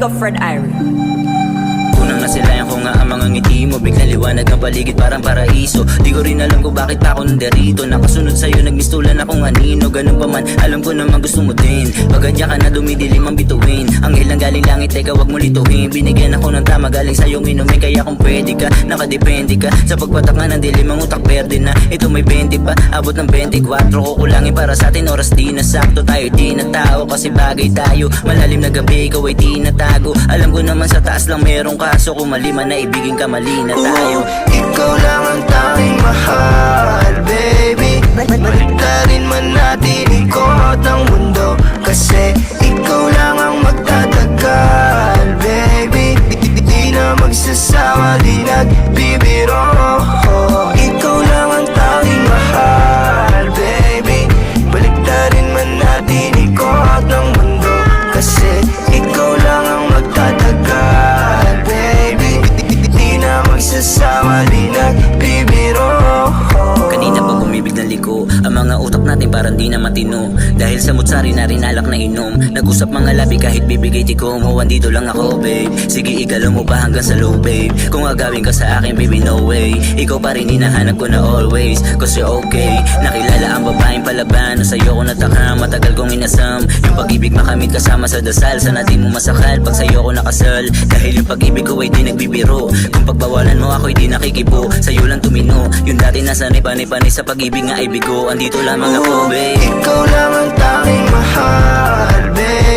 Mary Unang nasilayan ko nga ang mga ngiti mo. Biglang liwanag ang paligid parang paraiso. Di ko rin alam kung bakit pa ako nandarito Nakasunod sa'yo nagmistulan akong anino. Ganun pa man alam ko naman gusto mo din. Pagadya ka na dumidilim ang bituin. Ang ilang galing langit teka wag mo lituhin. Binigyan ako ng tama galing sa'yo inumin Kaya kung pwede ka nakadepende ka. Sa pagpatak nga ng dilim ang utak verde na Ito may 20 pa abot ng 24 Kukulangin para sa atin oras di na sakto Tayo di na tao. Kasi bagay tayo Malalim na gabi ikaw ay di natago Alam ko naman sa taas lang merong kaso Kung mali man na ibigin ka mali na tayo. Ikaw lang ang tanging mahal, baby. Baliktarin man natin ikot ang mundo. Kasi ikaw lang ang magtatagal, baby. Di, di, di na magsasawa, di nagbibiro parang di na matino. Dahil sa mutsari na rin alak na inom. Nag-usap mga labi kahit bibigay tikom Oh, andito lang ako babe. Sige igalaw mo pa hanggang sa low babe? Kung agawin ka sa akin baby no way. Ikaw pa rin hinahanap ko na always Cause you're okay. Nakilala ang babaeng palaban sa'yo ko nataka. Matagal kong inasam. Yung pag-ibig makamit kasama sa dasal. Sana di mo masakal Pag sa'yo ko nakasal. Dahil yung pag-ibig ko ay di nagbibiro. Kung pagbawalan mo ako ay di nakikipo. Sa'yo lang tumino. Yung dati nasa panay-panay sa pag-ibig nga ay bigo. Andito lamang ako babe Ikaw lang ang tanging mahal, baby